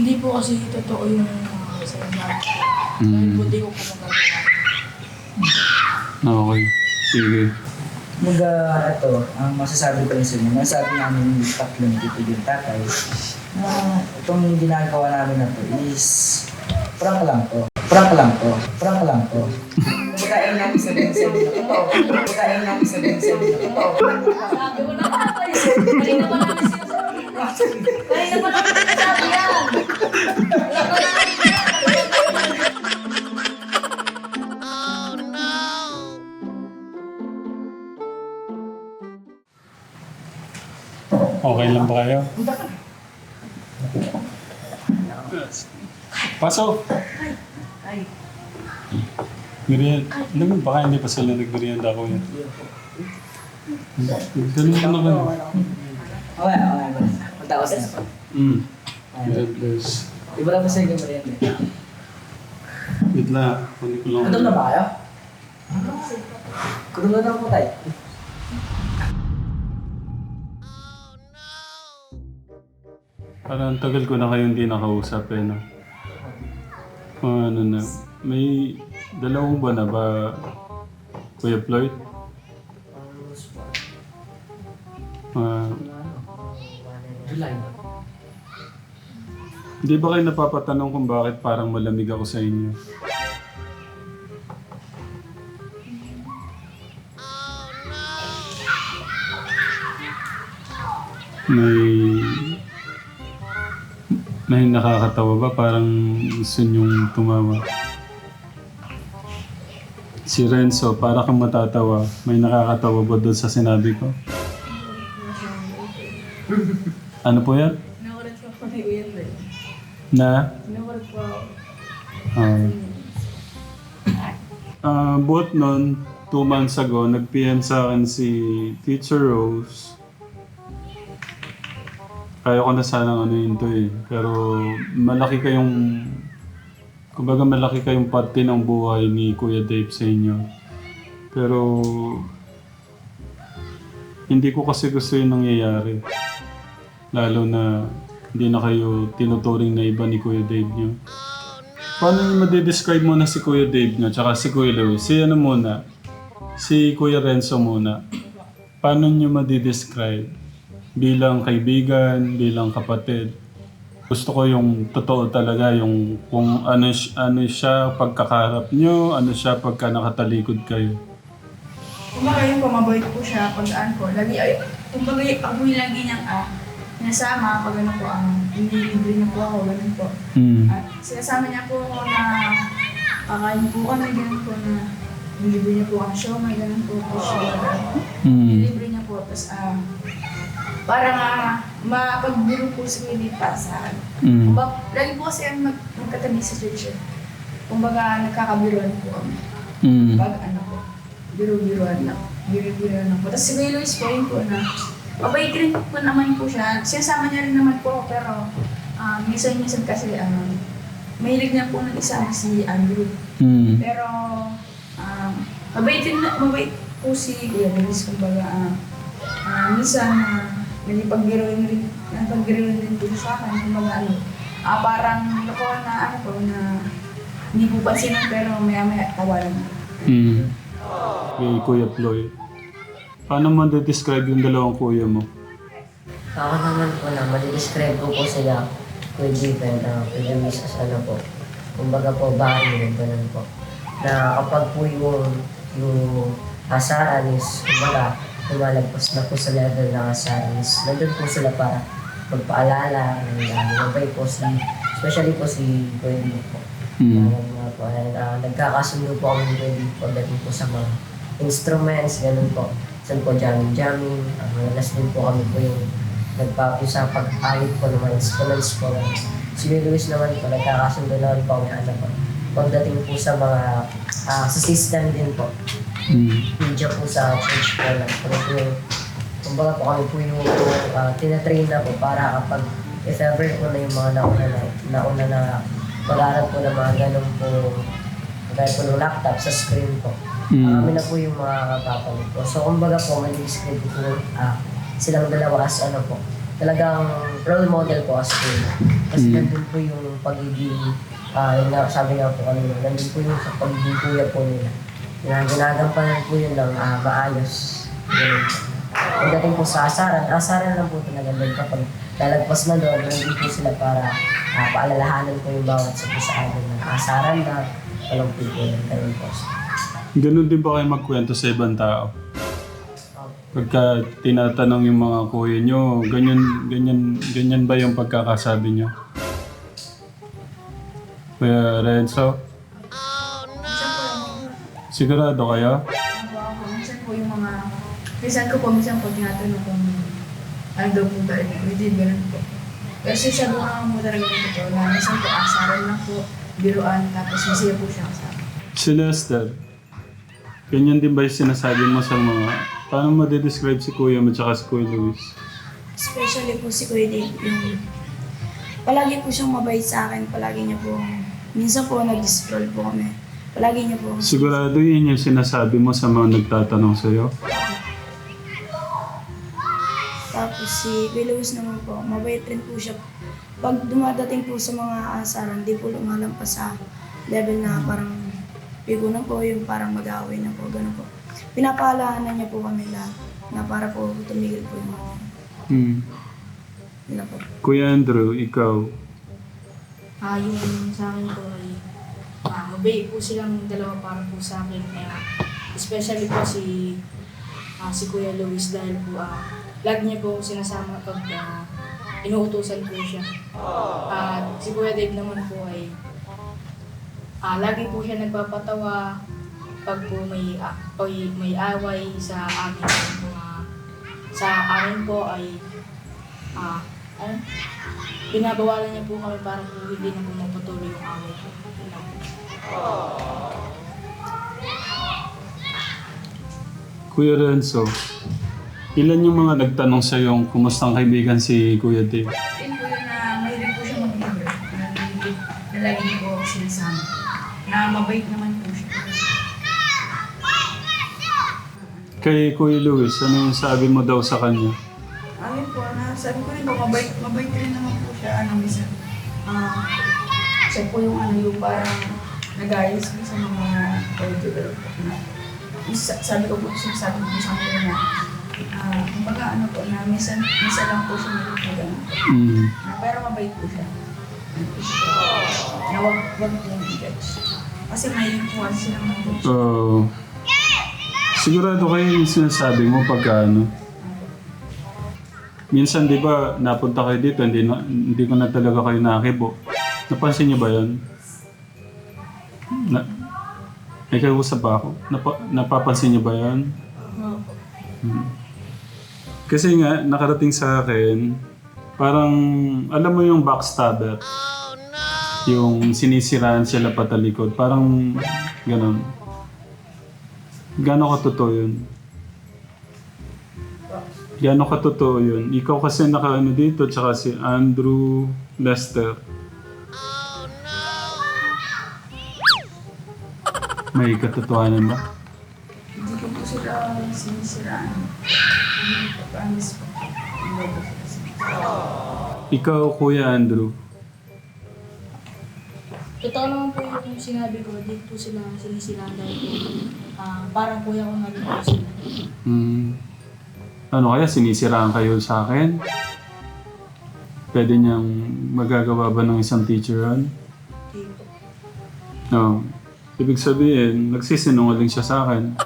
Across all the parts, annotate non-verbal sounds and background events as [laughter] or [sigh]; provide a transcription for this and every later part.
Hindi po kasi totoo yung mga sa inyo. Dahil Mm. po di ko po magagawa. Okay. Sige. Mga ito, ang masasabi ko sa inyo, nasabi namin yung tatlong dito yung tatay, na itong ginagawa namin na to is prank lang to. Prank lang to. Prank lang to. Pagkain namin sa totoo. Pagkain namin sa inyo, totoo. Sabi ko na nga pa eh. Kanina pa namin sinasabi. Kanina namin sinasabi yan. Pa namin Okay lang ba kayo? Pasok! Ay, Merienda. Alam mo, baka hindi pa sila nagmerienda ko yan. Ganun na naman. Okay, okay. Matapos na po. Mm. God bless. Di ba lang sa inyo merienda? Wait lang. Kunin ko lang. Gutom na ba kayo? Gutom na daw po tayo. Parang ang tagal ko na kayo hindi nakausap eh, no? Ah, ano na. May dalawang buwan na ba, Kuya Floyd? Ah, July. Hindi ba kayo napapatanong kung bakit parang malamig ako sa inyo? May... May nakakatawa ba? Parang gusto niyong tumawa. Si Renzo, para kang matatawa. May nakakatawa ba doon sa sinabi ko? [laughs] Ano po yan? nakulit ko po ni Uyan din. Na? Nakulit po ako. Ah. Ah, buot nun, two months ago, nag-PM sa akin si Teacher Rose. Kaya ko na sanang ano yun to eh. Pero malaki kayong... Kumbaga malaki kayong parte ng buhay ni Kuya Dave sa inyo. Pero... Hindi ko kasi gusto yung nangyayari. Lalo na hindi na kayo tinuturing na iba ni Kuya Dave nyo. Paano nyo madidescribe muna si Kuya Dave nyo, tsaka si Kuya Louie? Si ano muna? Si Kuya Renzo muna. Paano nyo madidescribe? Bilang kaibigan, bilang kapatid. Gusto ko yung totoo talaga, yung kung ano, ano siya pagkakaharap nyo, ano siya pagka nakatalikod kayo. Kumbaga yung pamabait po siya, pag-aan po, lagi ay, kumbaga yung lagi niyang ah, sinasama, pag ano po, ah, inilibre niya po ako, ganun po. Hmm. At sinasama niya po ako na kakain po kami, ganun po na nilibre niya po ang show, may ganun po po siya. Hmm. Nilibre niya po, tapos ah, para nga mapagbiro po si Willie para sa akin. Hmm. Kumbaga, lagi po kasi ang mag, magkatabi sa church. eh. Kumbaga, nagkakabiruan po kami. Hmm. Pag ano po, biro-biroan lang. Biro-biroan lang po. Tapos si Kuya Luis po yun po na, mabait rin po naman po siya. Sinasama niya rin naman po pero uh, minsan-minsan kasi, um, mahilig na po nag-isama si Andrew. Hmm. Pero, um, mabait na, mabait po si Kuya Luis. Kumbaga, ah, ah, minsan, uh, nagipagbiroin rin, nagipagbiroin rin po siya sa akin. Kumbaga, ano, ah, parang ako na, ano po, na hindi po pansinan, pero maya-maya tawanan. Hmm. Kay Kuya Floyd. Paano mo describe yung dalawang kuya mo? Ako naman po na, madidescribe ko po sila with different uh, prejudices, ano po. Kumbaga po, bahay yun, ganun po. Na kapag po yung, yung asaran is, kumbaga, lumalagpas na po sa level ng asaran is, nandun po sila para magpaalala, uh, mabay po si, especially po si Brandy po. Parang mga po, and, uh, nagkakasundo po kami ni Brandy pagdating po sa mga instruments, ganun po. Saan po jamming-jamming, uh, madalas din po kami po yung nagpapo sa pag-ayot po ng mga instruments po. Si Luis naman po, nagkakasundo naman po kami ano po. Pagdating po sa mga, ah, sa system din po, Hmm. media po sa church po lang. Kami po yung, kumbaga po kami po yung uh, tinatrain na po para kapag if ever po na yung mga nauna na, nauna na mag-aaral po ng mga ganun po, kagaya po ng laptop sa screen po. Hmm. Kami na po yung mga kapapalit po. So, kumbaga po, may describe po ah, silang dalawa as ano po, talagang role model po as kuya. Kasi Mm. nandun po yung pagiging, ah, yun nga, sabi nga po kanina, nandun po yung sa pagiging kuya po nila. Na ginagampanan po yun ng ah, maayos. Po. Pagdating po sa asaran, asaran lang po talaga doon kapag lalagpas na doon, nandun po sila para ah, paalalahanan po yung bawat sa sa amin na asaran na walang po po yun. Ganun po. Ganun din ba kayo magkwento sa ibang tao? Pagka tinatanong yung mga kuya nyo, ganyan, ganyan, ganyan ba yung pagkakasabi nyo? Kuya Renzo, po, sigurado kayo? ano ako, minsan po yung mga, minsan ko po, minsan po tinatanong kung ano daw po ba, hindi, ganun po. Kasi ko naman po talaga yung totoo na minsan po asaran lang po, biruan, tapos masaya po siya kasama. Si Lester, ganyan din ba yung sinasabi mo sa mga... Paano mo describe si kuya mo tsaka si kuya Luis? Especially po si Kuya Dave, yung palagi po siyang mabait sa akin, palagi niya po, minsan po nag-scroll po kami, palagi niya po, Sigurado yun yung sinasabi mo sa mga nagtatanong sa'yo? tapos si Kuya Lewis naman po, mabait rin po siya. Pag dumadating po sa mga asaran, di po lumalampas sa level na parang pigo na po, yung parang mag-away na po, gano'n po. Pinapaalaanan niya po kami lahat na para po tumigil po yung mga Hmm. nila po. Kuya Andrew, ikaw, Ah, yung sa akin po ay ah, mabait po silang dalawa para po sa akin. Kaya, especially po si ah, si Kuya Luis dahil po ah, lagi niya po akong sinasama pag ah, inuutosan po siya. At si Kuya Dave naman po ay ah, lagi po siya nagpapatawa pag po may ah, may, may away sa amin mga sa amin po ay ah ano, binabawalan niya po kami para po hindi na po mapatuloy yung away po. Kuya Renzo, ilan yung mga nagtanong sa yung kumustang kaibigan si Kuya Dave? Na mabait naman po siya. Kay Kuya Luis, ano yung sabi mo daw sa kanya? Ayun po, na, sabi ko rin po, mabait, mabait rin naman po siya. Ano, minsan, ah, siya po yung ano, yung parang nag-ayos po sa mga na isa- sabi ko po siya, sabi ko sa kanila na ah, kumbaga ano po, na minsan, minsan lang po siya nagpagano. Hmm. Na, pero mabait po siya. Na wag, wag po yung i-judge. Kasi may kasi silang mag-judge. So, sigurado kayo yung sinasabi mo pagka ano. Minsan, di ba, napunta kayo dito, hindi, na, hindi ko na talaga kayo nakibo. Napansin niyo ba yun? Na, may kausap ba ako? Napa, napapansin niyo ba yun? Hmm. Kasi nga, nakarating sa akin, parang, alam mo yung backstabber? Yung sinisiraan sila patalikod. Parang, ganun. Gano'n katotoo yun? Gano'n katotoo yun? Ikaw kasi nakaano dito, tsaka si Andrew Lester. May katotohanan ba? Hindi ko po sila sinisiraan. Hindi po, promise po. Ko po Ikaw, Kuya Andrew. Totoo naman po yung sinabi ko, di po sila sinisiraan dahil po, ah, parang kuya ko na rin po sila. Hmm. Ano kaya, sinisiraan kayo sa akin? Pwede niyang magagawa ba ng isang teacher yun? Di po. No. Ibig sabihin, nagsisinungaling siya sa akin.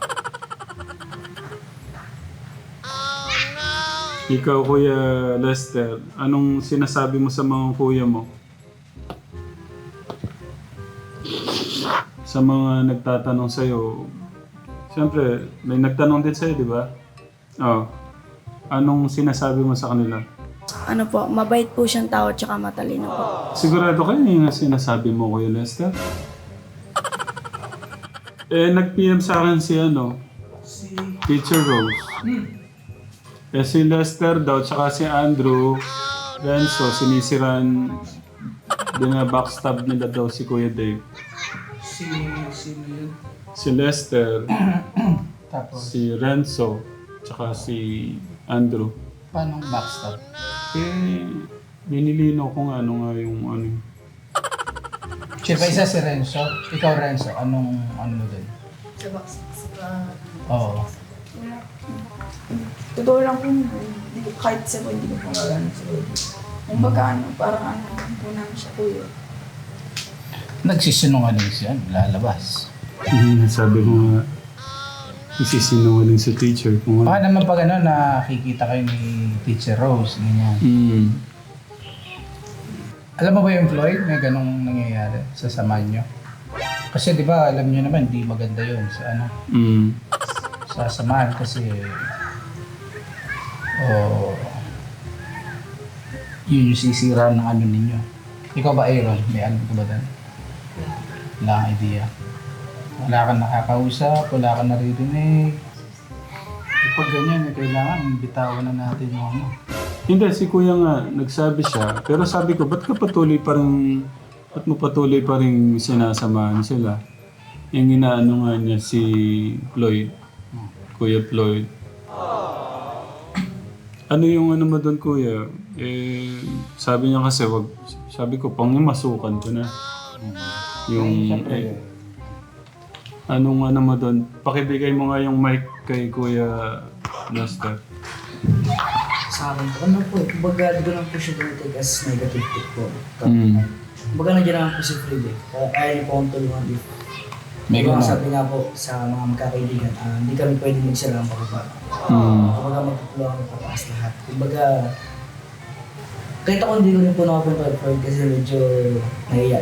Ikaw, Kuya Lester, anong sinasabi mo sa mga kuya mo? Sa mga nagtatanong sa'yo, siyempre, may nagtanong din sa'yo, di ba? Oh. Anong sinasabi mo sa kanila? Ano po, mabait po siyang tao tsaka matalino po. Sigurado kayo yung sinasabi mo, Kuya Lester? Eh, nag-PM sa akin si ano, si Teacher Rose. Eh, si Lester daw, tsaka si Andrew Renzo, sinisiran, binabackstab nila daw si Kuya Dave. Si, sino yun? Si Lester, [clears throat] Tapos, si Renzo, tsaka si Andrew. paano backstab? Eh, binilino ko nga ano nga yung ano. Pa isa si Renzo. Ikaw Renzo, anong ano mo dun? Sa box. Sa... Oo. Totoo lang po, hindi, kahit sa po, hindi ko po magano sa. Kung baga ano, parang ano po namin siya kuya. Nagsisinungaling siya, lalabas. Hindi, sabi ko nga, isisinungaling sa teacher kung ano. Baka naman pag ano, nakikita kayo ni Teacher Rose, ganyan. Mm. Alam mo ba yung Floyd, may ganong nangyayari sa samahan nyo? Kasi di ba, alam nyo naman, di maganda yun sa ano, Mm. sa samahan kasi oh, yun yung sisira ng ano ninyo. Ikaw ba, Aaron? May alam ka ba doon? Wala kang idea. Wala kang nakakausap, wala kang naririnig. Pag ganyan, eh, kailangan bitawan na natin yung ano. Hindi, si kuya nga, nagsabi siya. Pero sabi ko, ba't ka patuloy pa rin, ba't mo patuloy pa rin sinasamahan sila? Yung inaano nga niya si Floyd, Kuya Floyd. Ano yung ano mo doon, kuya? Eh, sabi niya kasi, wag, sabi ko, pang masukan ko na. Yung, eh, anong ano mo doon? Pakibigay mo nga yung mic kay Kuya Lester. Sa akin po, ano po eh, kumbaga di ko lang po siya as negative tip po. Mm. Kumbaga nandiyan naman po si Fred eh. Kaya kaya niyo po akong tulungan dito. May Diba, ganun. sabi nga po sa mga magkakaibigan, ah, hindi kami pwede magsira ng pababa. Mm. Kumbaga magtutulungan kami pataas lahat. Kumbaga, kahit ako hindi ko rin po Floyd kasi medyo nahiya.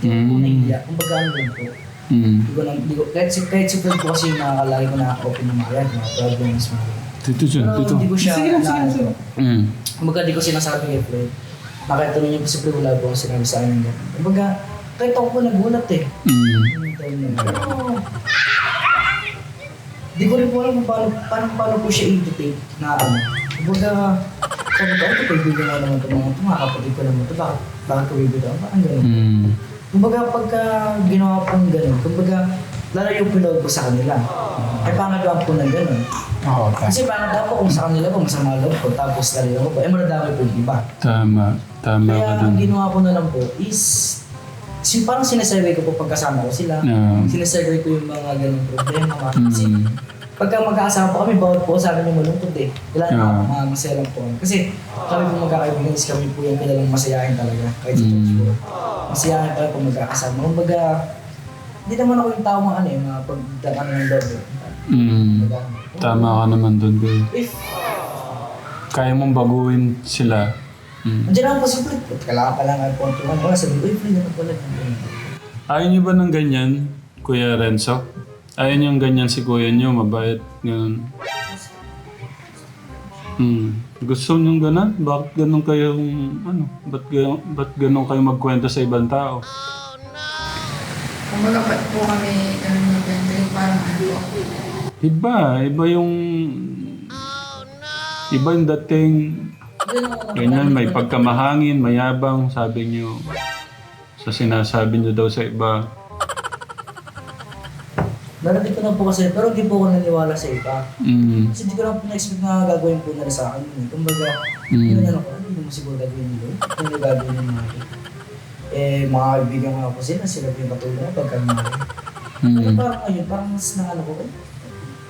Hindi Mm. nahiya. Kumbaga ano lang po. Mm. Hindi ko, lang- hindi ko, kahit, si, kahit si Floyd po kasi yung nakakalagi ko nakaka-open ng mga yan, mga problems mo. Dito dyan, dito. hindi ko siya na, Mm. Kumbaga di ko sinasabi kay Floyd. Nakita niyo po si Floyd, wala po akong sinabi sa akin. Kumbaga, kahit ako po nagulat eh. Mm. Yung time na yun. Pero, di ko rin po alam kung paano, paano, paano po siya i-take na ano. Kumbaga, sabi ko, ito kaibigan ko naman ito mga ito, mga kapatid ko naman ito, bakit, bakit ko bibitaw? Parang ganun. Mm. Kumbaga, pagka ginawa pong ganun, kumbaga, lalo yung pinag ko sa kanila. Eh, pangit lang po ng ganun. Oo, ta. Kasi pangit lang po kung sa kanila po, masama loob ko, tapos talaga ko po, eh, maradami po yung iba. Tama. Tama ka Kaya dun. ang ginawa ko na lang po is, sin parang sinasurvey ko po pagkasama ko sila. Yeah. Sinasurvey ko yung mga ganong problema. Mga, kasi Mm. Pagka magkakasama po kami, bawat po sa amin yung malungkot eh. Kailangan Yeah. yeah. mga masaya lang po kami. Kasi kami po magkakaibigan is kami po yung kilalang masayahin talaga. Kahit sa Mm. church po. Masayahin pala po magkakasama. Kumbaga, hindi naman ako yung tao mga ano eh, mga pagdakan ng loob eh. Mm. Kumbaga, Tama ka naman dun, kuya. If, Kaya mong baguhin sila. Mm. nandiyan ako po si Fred. Kailangan pa lang po ang tulungan. Wala sabi ko, uy Fred, ano pala? Ayaw niyo ba ng ganyan, Kuya Renzo? Ayaw niyo ng ganyan si kuya niyo, mabait, ganun. Hmm. Gusto niyo ganun? Bakit ganun kayo, ano, ba't, ganun, ba't ganun kayo magkwento sa ibang tao? Kung baga ba't po kami ganun na kwento, yung parang ano po. Iba, iba yung... Iba yung dating, ganyan, may pagkamahangin, mayabang, sabi niyo. Sa sinasabi niyo daw sa iba. Narating ko na po kasi, pero hindi po ako naniwala sa iba. Mm. Kasi hindi ko lang po na-expect na gagawin po nila sa akin. yun eh. Kumbaga, Mm. yun ano ko, hindi mo siguro gagawin nila. Hindi mo gagawin nila mga ito. Eh, mga kaibigan ko nga po sila, sila po yung katulong ko pagka Pero Mm. parang ayun, parang mas na ano ko, eh,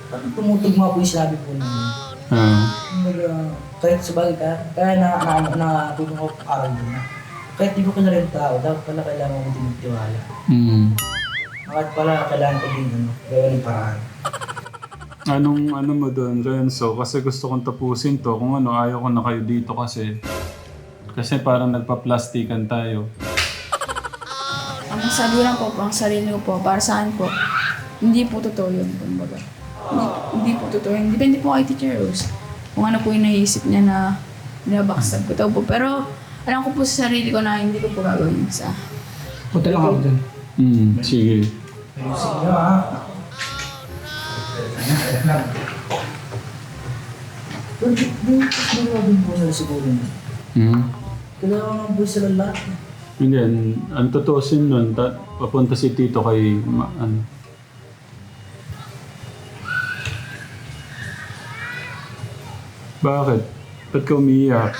parang tumutugma po yung sinabi po namin. Ah. Kumbaga, kahit sa bagay ka, kaya na, na, na, nakatulong ako aral din na. Kahit di ko kilala yung tao, dapat pala kailangan ko din magtiwala. Mm. Kahit pala kailangan ko din, ano, gawin ng paraan. Anong ano mo doon, Renzo? Kasi gusto kong tapusin to. Kung ano, ayaw ko na kayo dito kasi. Kasi parang nagpa-plastikan tayo. Ang sabi lang po, ang sarili ko po, para saan po, hindi po totoo yun, kumbaga. Hindi, hindi po totoo yun. Depende po kay Teacher Rose. Kung ano po yung naisip niya na binabackstab ko daw po. Pero alam ko po sa sarili ko na hindi ko po gagawin sa... Punta lang ako dun. Hmm, sige. Ayusin nyo ha. Pero di, di, di ba din po nila siguro na? Hmm? Kailangan naman po sila lahat. Hindi, ang- ang totoosin nun, ta- papunta si Tito kay, ma- ano, Bakit? Ba't ka umiiyak?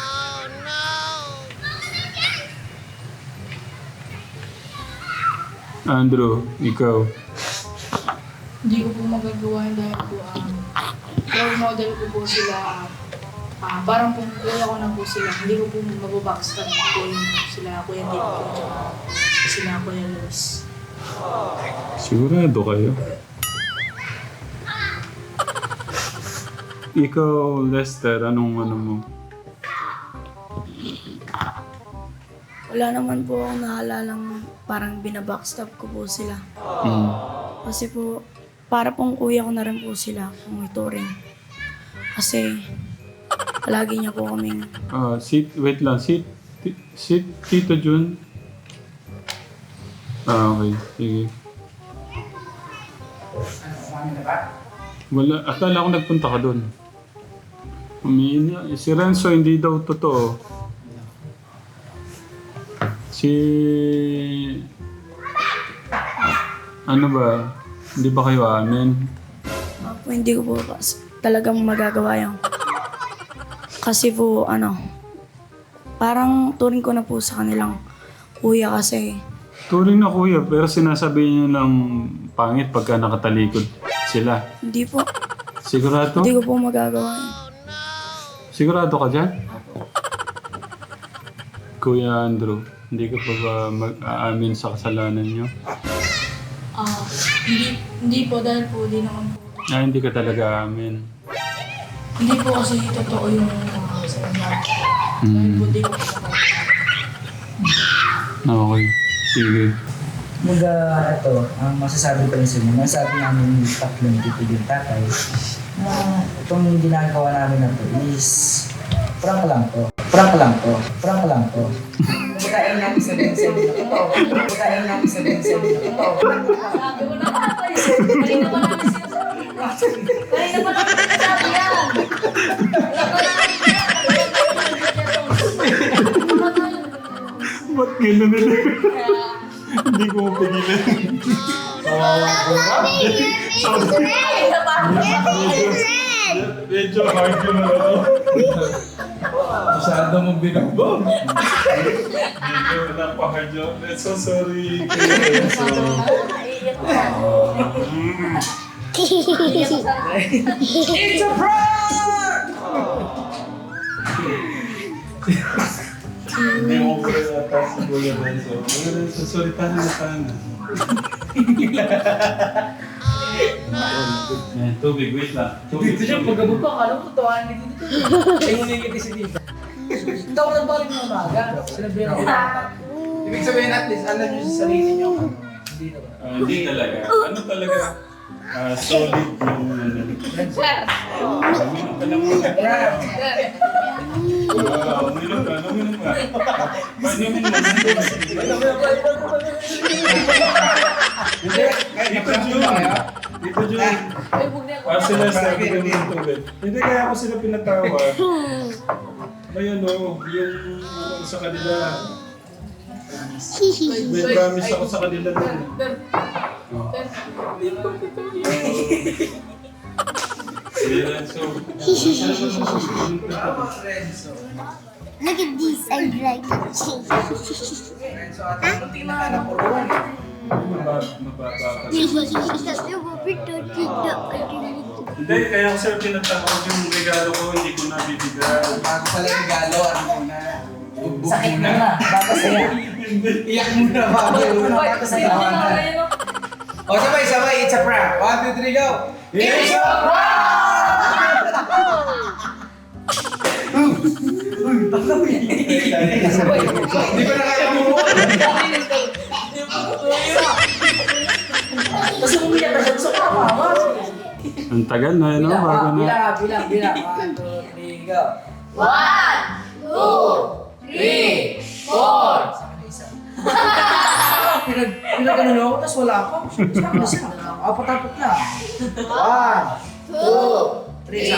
Andrew, ikaw. Hindi ko po magagawa yun dahil po um, role model ko po sila ah parang po kuya ko na po sila. Hindi ko po mababackstab po yung sila Kuya Dick po tsaka sila Kuya Luis. Sigurado kayo. Ikaw, Lester, anong ano mo? Wala naman po akong naalalang parang binabackstab ko po sila. Mm. Kasi po, para pong kuya ko na rin po sila kung ituring. Kasi, palagi niya po kaming Ah, si, wait lang, si, ti- si Tito Jun. Ah, okay. Sige. Wala, akala ko nagpunta ka doon. Umiin, si Renzo hindi daw totoo. Si... Ano ba? Hindi ba kayo amin? Ah, po, hindi ko po kas- talagang magagawa yun. Kasi po, ano, parang turing ko na po sa kanilang kuya kasi Turing na kuya, pero sinasabi niyo lang pangit pagka nakatalikod sila. hindi po, Sigurado? hindi ko po magagawa yun. Sigurado ka dyan? Kuya Andrew, hindi ka pa ba mag-aamin sa kasalanan niyo? Ah, hindi, hindi po dahil po di naman po. Ah, hindi ka talaga aamin. Hindi po kasi totoo yung uh, sa mga dahil po di ko po Okay. Sige. Mag, uh, ito, ang masasabi ko rin sa inyo, nasabi namin yung tatlong dito yung tatay, na itong ginagawa namin na to is prank lang to. Prank lang to. Prank lang to. Sabihin sa. Pagkain namin sabihin sa inyo, ito. Sabi ko na pa eh. Pa namin sinasabi. Kanina pa namin sinasabi yan. Ba't gano'n nila? hindi ko mapigilan. Medyo, medyo hard yung ano. Masyado mong binugbog. Medyo napaka-hard yung... So sorry. Kuya Renzo. It's a prank! Hindi mo ko rin ata si Kuya Renzo, sorry, paano na paano? Eh, tubig, wait lang. Tubig. Dito siya, pagkabot pa, akala ko tutuan ni dito. Ay, ngunit ngiti si dito. Hindi ako nagbalik ng umaga. Sinabi na Ibig sabihin at least, alam niyo sa sarili niyo ano. Hindi na ba? Ah, hindi talaga. Ano talaga? Ah, solid yung ano. Uminom ka lang muna. Ah, uminom ka, uminom ka. Painumin mo. Hindi, kahit Dito Jun. mo kayo. Dito Jun. Ah, sila sa bigyan ng tubig. Hindi kaya ako sila pinatawag. May ano, yung ano sa kanila. May promise ako sa kanila nun. Oh. Sige, Renzo. Look at this, I like it. So, at ang munti na ka na Hindi, kaya sir pinatawag yung regalo ko, hindi ko nabibigay. Bago pala yung regalo, ano muna. Bugbog Sakit muna. na na, bago saya. [laughs] Iyak muna bago yung bago sa tawanan. O sabay, sabay, it's a prank. One, two, three, go! It's a prank! [laughs] Hindi ko na kaya bumuo. Kasi umiyak na siya, gusto ko mama. Ang tagal na, no? Bilang, Bago na. bilang, bilang, bilang. One, two, three, go. Pinag, pinag-ano na ako, tapos wala pa. Apat-apat na. One, two, three, sa.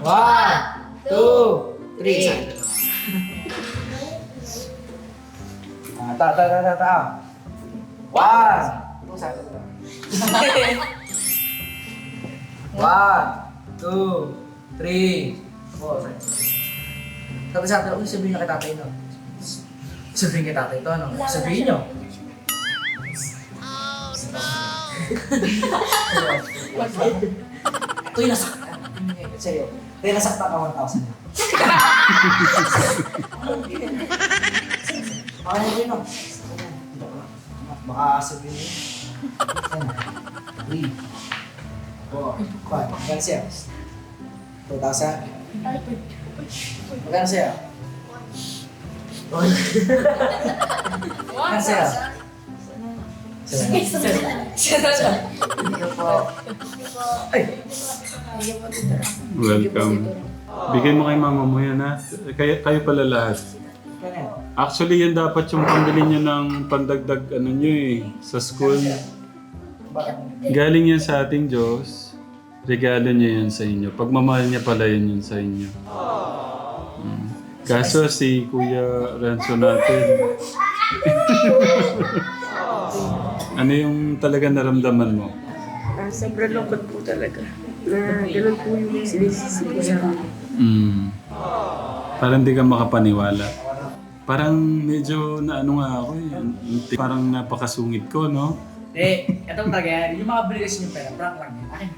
One, two, three, Ah, ta, ta, ta, ta, ta. One. [laughs] One, two, three, four. Sabi sa atin, uy, sabihin na kay tatay no. Sabihin kay tatay ito, ano? Sabihin nyo. Ito yung nasaktan. Sa'yo. Ito yung nasaktan ka 1,000 [laughs] Baka nyo yun, no? Baka sabihin na. Three. Four. Five. Magkano siya? 2,000? Magkano siya? Magkano siya? Welcome. Bigay mo kay mama mo yan ha. Kaya, kayo pala lahat. Ganyan. Actually, yan dapat yung pambili niyo ng pandagdag ano nyo eh, sa school. Galing yan sa ating Diyos. Regalo niya yan sa inyo. Pagmamahal niya pala yun yun sa inyo. Mm. Kaso si Kuya Renzo natin. [laughs] ano yung talaga naramdaman mo? Ah, sobrang lungkot po talaga. Na ganun po yung sinisisi ko sa Mm. Parang di ka makapaniwala. Parang medyo na ano nga ako eh. Parang napakasungit ko, no? Eh, ito talaga yan. Yung mga binigay sa inyo pera, prank lang yan. Akin.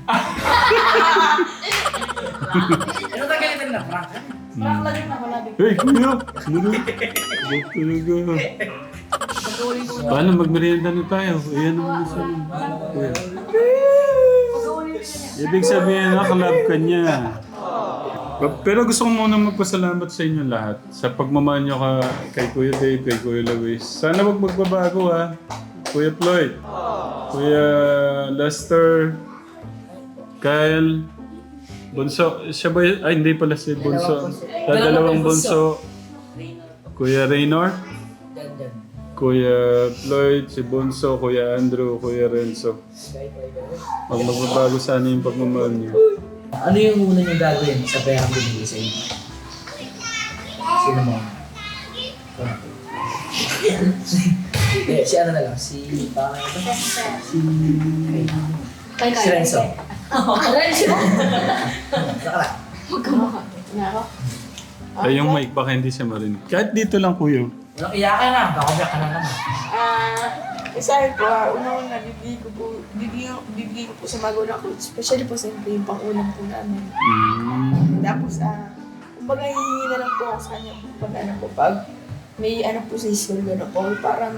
Ito [laughs] talaga yung pera na prank. Parang lang yun ako labi. Hey, kuya! Sumunod! Ba't talaga? Paano magmerienda na tayo? Ayan naman sa Kuya. Ibig sabihin, nakalab ka niya. Pero gusto ko muna magpasalamat sa inyo lahat sa pagmamahal niyo ka kay Kuya Dave, kay Kuya Luis. Sana wag magbabago ha. Kuya Floyd, Kuya Lester, Kyle, Bunso. Siya ba? y- Ay, hindi pala si Bunso. Ah, dalawang Bunso. Kuya Raynor. Kuya Floyd, si Bunso, Kuya Andrew, Kuya Renzo. Pag magbabago sana yung pagmamahal niyo. Ano yung una niyong gagawin sa pera binigay sa inyo? Sino mo? Eh, [laughs] si ano na lang, si... Baka ito? Si... Kay Si Renzo. Renzo. [laughs] Saka lang. Na ako. Ay, yung mic, baka hindi siya marinig. Kahit dito lang, kuya. Walang iyakan na. Baka biyak ka na naman. Ah, isa po, ah, una-una, ko po, bibigay, bibigay ko po sa magulang ko, especially po siyempre yung pang-ulam po namin. Mm. Tapos, ah, kumbaga hihingi na lang po ako sa kanya pag ano po, pag may ano po sa school, gano'n po, parang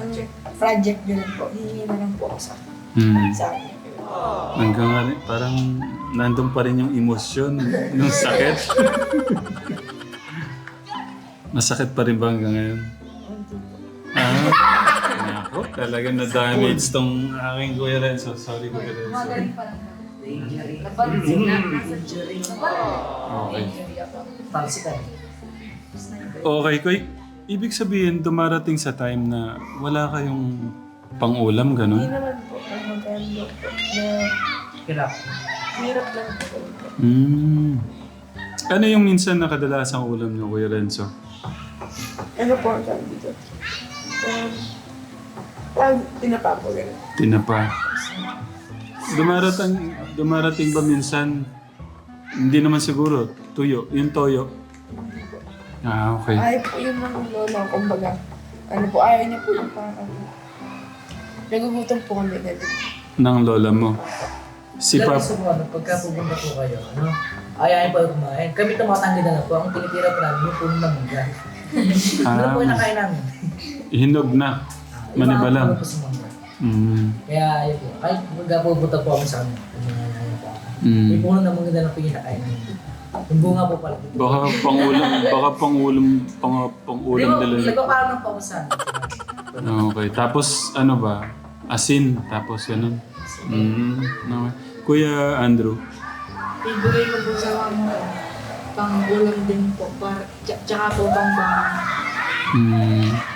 project gano'n po, hihingi na lang po ako sa, Mm. sa kanya. Hanggang nga rin, parang nandun pa rin yung emosyon ng sakit. [laughs] Masakit pa rin ba hanggang ngayon? Ah, talaga na-damage tong aking Kuya Renzo. Sorry, Kuya Renzo. Okay. Talsikan. Okay, Kuy. Ibig sabihin, dumarating sa time na wala kayong pang-ulam, Hindi ganun? naman po, ano, po, na Hirap. hirap lang po. Mm. Ano yung minsan na kadalasang ulam niyo, Kuya Renzo? Ano po ang sabi dito? Um, pag tinapa po, gano'n. Tinapa. Dumarating, dumarating ba minsan, hindi naman siguro, tuyo, yung toyo. Ah, okay. Ay po yun ng lolo, kumbaga. Ano po, ayaw niya po yung parang, nagugutom po kami na din. Nang lola mo. Si Ilan Pap, gusto mo, ano, pagka pupunta po kayo, ano, ayayin po kayo kumain. Kami tumatanggi na lang po. Ang tinitira po namin, yung puno ng mangga. Ano po yung ah, nakain namin? hinog na. Maniba lang. Iba po. Mm. Kaya, ayun po. Kahit pagka pupunta po ako sa kanya, po. Mm. Yung puno ng na lang po yung nakain namin. Yung bunga po pala. Baka pangulam, baka pangulam, pang, Hindi pangulam mo, nila. nagpapalam ng po ako sa Okay. Tapos ano ba? Asin. Tapos ganun. Mm. Okay. Kuya Andrew. Ibigay ko po sa mga pang ulam din po. Para, tsa- tsaka po pang bahay. Mm.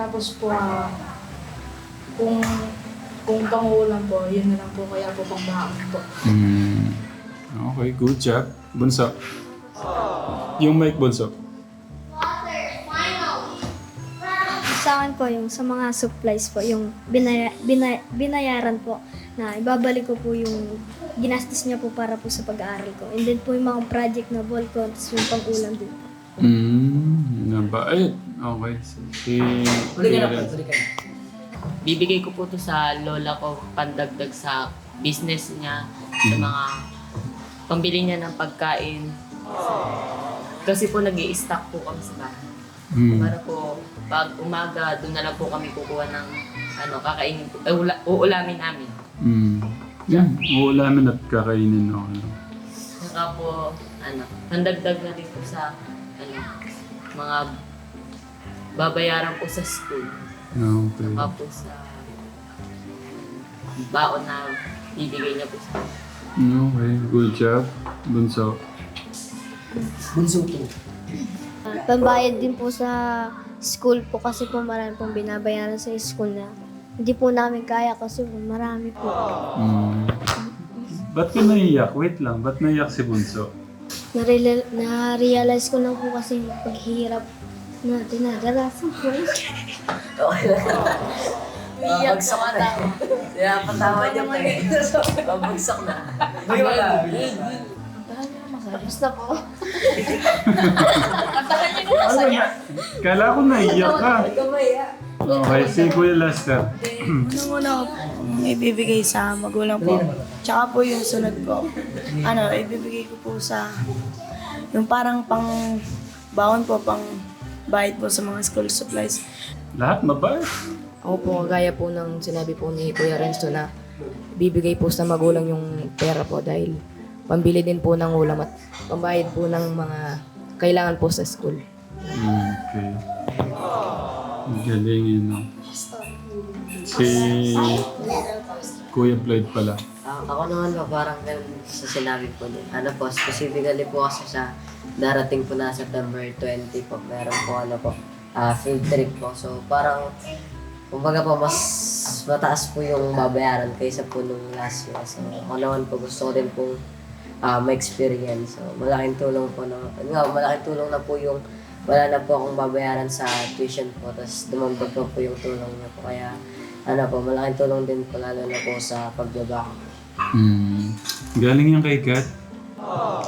Tapos po, ah, kung kung pang ulam po, yun na lang po. Kaya po pang po. Mm. Okay, good job. Bunso. Yung mic, Bunso. Sa akin po yung sa mga supplies po, yung binaya, binaya- binayaran po na ibabalik ko po yung ginastos niya po para po sa pag-aaral ko. And then po yung mga project na ball contest, yung pang-ulam din po. Mm. Yun na ba? Ay, Okay. Si Huli ka na po, ka na. Bibigay ko po to sa lola ko pandagdag sa business niya, sa mga pambili niya ng pagkain. Kasi po nag stock po kami sa bahay. Mm. Para po, pag umaga, doon na lang po kami kukuha ng ano, kakainin po, eh, ula, uulamin namin. Mm. Yan, uulamin at kakainin ako. Ano. Saka po, ano, pandagdag na rin po sa, ano, mga babayaran po sa school. Ah, Okay. Saka po sa baon na bibigay niya po sa Okay, good job. Bunso. Bunso po. Ah, pambayad din po sa school po kasi po marami pong binabayaran sa school na hindi po namin kaya kasi po marami po. Mm. Ba't ka naiyak? Wait lang, ba't naiyak si Bunso? Nareal- Na-realize ko lang po kasi yung paghihirap na dinadarasan ko. Babagsak ka na. Kaya patawa niya pa eh. Babagsak na. May wala. Basta po. Kala ko naiyak ka. Okay, si Kuya Lester. Unang-una ko po, ibibigay sa magulang po. Tsaka po yung sunod po. Ano, ibibigay ko po sa yung parang pang baon po, pang bayad po sa mga school supplies. Lahat mabait. Ako po, gaya po ng sinabi po ni Kuya Renzo na bibigay po sa magulang yung pera po dahil pambili din po ng ulam at pambayad po ng mga kailangan po sa school. Okay. Ang Galing yun, no? Si Kuya Floyd pala. Ah, ako naman po, parang ganun sa sinabi po din. Ano po, specifically po kasi sa darating po na September 20 po, meron po ano po, ah, field trip po. So parang, kumbaga po, mas mataas po yung babayaran kaysa po nung last year. So ako naman po, gusto ko din po ah, ma-experience. So malaking tulong po na, nga, malaking tulong na po yung wala na po akong babayaran sa tuition po. Tapos dumagdag po po yung tulong niya po. Kaya ano po, malaking tulong din po lalo na po sa pagbaba ko. Hmm. Galing yan kay God.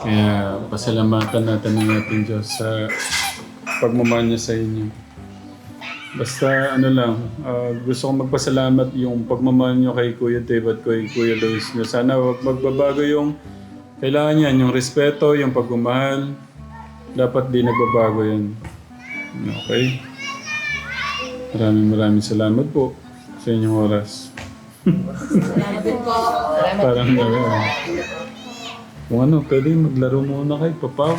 Kaya pasalamatan natin ng ating Diyos sa pagmamahal niya sa inyo. Basta ano lang, ah, gusto kong magpasalamat yung pagmamahal niyo kay Kuya Dave at kay Kuya Luis niyo. Sana wag magbabago yung kailangan yan, yung respeto, yung pagmamahal. Dapat di nagbabago yan. Okay? Maraming maraming salamat po sa inyong oras. Parang na Kung ano, pwede maglaro muna kayo, papaw.